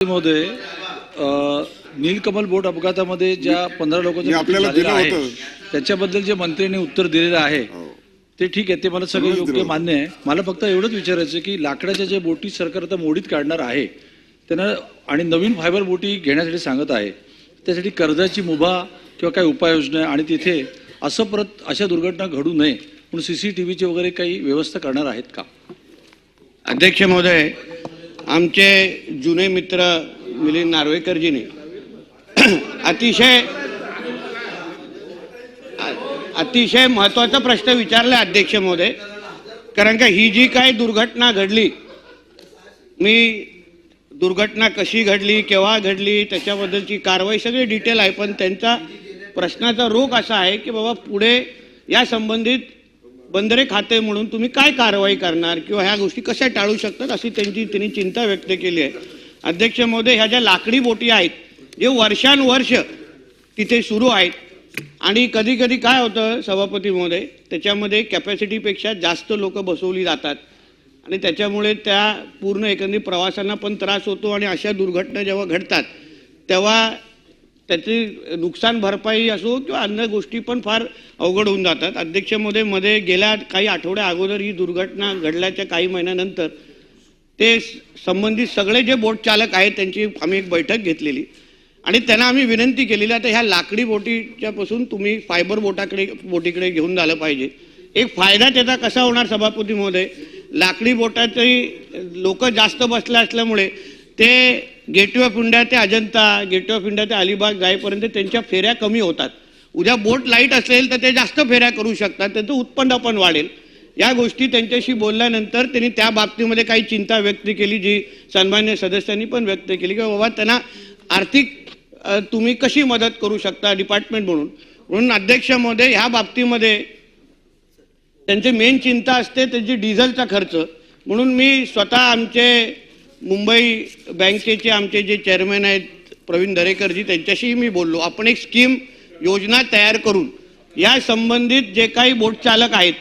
मध्ये नीलकमल बोट अपघातामध्ये ज्या पंधरा मी लोकांचा आपल्याला मृत्यू झालेला दिलं आहे होतं. त्याच्याबद्दल जे मंत्र्यांनी उत्तर दिलेलं आहे हो. ते ठीक आहे ते मला सगळं योग्य. मान्य आहे मला फक्त एवढंच विचारायचं की लाकडाच्या ज्या बोटी सरकार आता मोडीत काढणार आहे त्यांना आणि नवीन फायबर बोटी घेण्यासाठी सांगत आहे त्यासाठी कर्जाची मुभा किंवा काही उपाययोजना आणि तिथे असं परत अशा दुर्घटना घडू नये म्हणून सीसीटीव्हीची वगैरे काही व्यवस्था करणार आहेत का अध्यक्ष महोदय आमचे जुने मित्र मिलिंद नार्वेकरजीने. अतिशय अतिशय महत्त्वाचा प्रश्न विचारला अध्यक्ष महोदय. कारण का ही जी काय दुर्घटना घडली मी दुर्घटना कशी घडली केव्हा घडली त्याच्याबद्दलची कारवाई सगळी डिटेल आहे पण त्यांचा प्रश्नाचा रोख असा आहे की बाबा पुढे या संबंधित बंदरे खाते म्हणून तुम्ही काय कारवाई करणार किंवा ह्या गोष्टी कशा टाळू शकतात अशी त्यांची त्यांनी चिंता व्यक्त केली आहे. अध्यक्ष महोदय ह्या ज्या लाकडी बोटी आहेत जे वर्षानुवर्ष तिथे सुरू आहेत आणि कधी कधी काय होतं सभापती महोदय त्याच्यामध्ये कॅपॅसिटीपेक्षा जास्त लोक बसवली जातात. आणि त्याच्यामुळे त्या पूर्ण एकंदरीत प्रवाशांना पण त्रास होतो आणि अशा दुर्घटना जेव्हा घडतात तेव्हा त्याची नुकसान भरपाई असो किंवा अन्य गोष्टी पण फार अवघड होऊन जातात. अध्यक्षमध्ये मध्ये गेल्या काही आठवड्या अगोदर ही दुर्घटना घडल्याच्या काही महिन्यानंतर ते संबंधित सगळे जे बोट चालक आहेत त्यांची आम्ही एक बैठक घेतलेली. आणि त्यांना आम्ही विनंती केलेली आता ह्या लाकडी बोटीच्या पासून तुम्ही फायबर बोटाकडे बोटीकडे घेऊन झालं पाहिजे. एक फायदा त्याचा कसा होणार सभापती महोदय लाकडी बोटाचे लोक जास्त बसले असल्यामुळे ते गेटवे ऑफ इंडिया ते अजंता गेटवे ऑफ इंडिया ते अलिबाग जाईपर्यंत त्यांच्या फेऱ्या कमी होतात. उद्या बोट लाइट असेल तर ते जास्त फेऱ्या करू शकतात त्यांचं उत्पन्न पण वाढेल. या गोष्टी त्यांच्याशी बोलल्यानंतर त्यांनी त्या बाबतीमध्ये काही चिंता व्यक्त केली जी सन्मान्य सदस्यांनी पण व्यक्त केली की बाबा त्यांना आर्थिक तुम्ही कशी मदत करू शकता डिपार्टमेंट म्हणून. म्हणून अध्यक्ष महोदय ह्या बाबतीमध्ये त्यांची मेन चिंता असते त्यांची डिझेलचा खर्च. म्हणून मी स्वतः आमचे मुंबई बँकेचे आमचे जे चेअरमॅन आहेत प्रवीण दरेकरजी त्यांच्याशीही मी बोललो. आपण एक स्कीम योजना तयार करून या संबंधित जे काही बोट चालक आहेत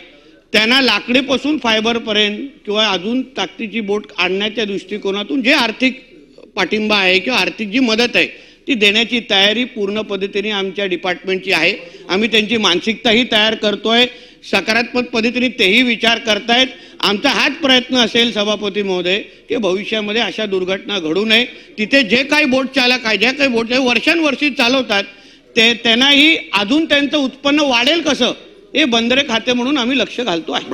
त्यांना लाकडेपासून फायबरपर्यंत किंवा अजून ताकदीची बोट आणण्याच्या दृष्टिकोनातून जे आर्थिक पाठिंबा आहे किंवा आर्थिक जी मदत आहे ती देण्याची तयारी पूर्ण पद्धतीने आमच्या डिपार्टमेंटची आहे. आम्ही त्यांची मानसिकताही तयार करतोय. सकारात्मक पद्धतीने तेही विचार करतायत. आमचा हाच प्रयत्न असेल सभापती महोदय की भविष्यामध्ये अशा दुर्घटना घडू नये. तिथे जे काही बोट चालक आहे ज्या काही बोट वर्षानुवर्षी चालवतात ते त्यांनाही अजून त्यांचं उत्पन्न वाढेल कसं हे बंदरे खाते म्हणून आम्ही लक्ष घालतो आहे.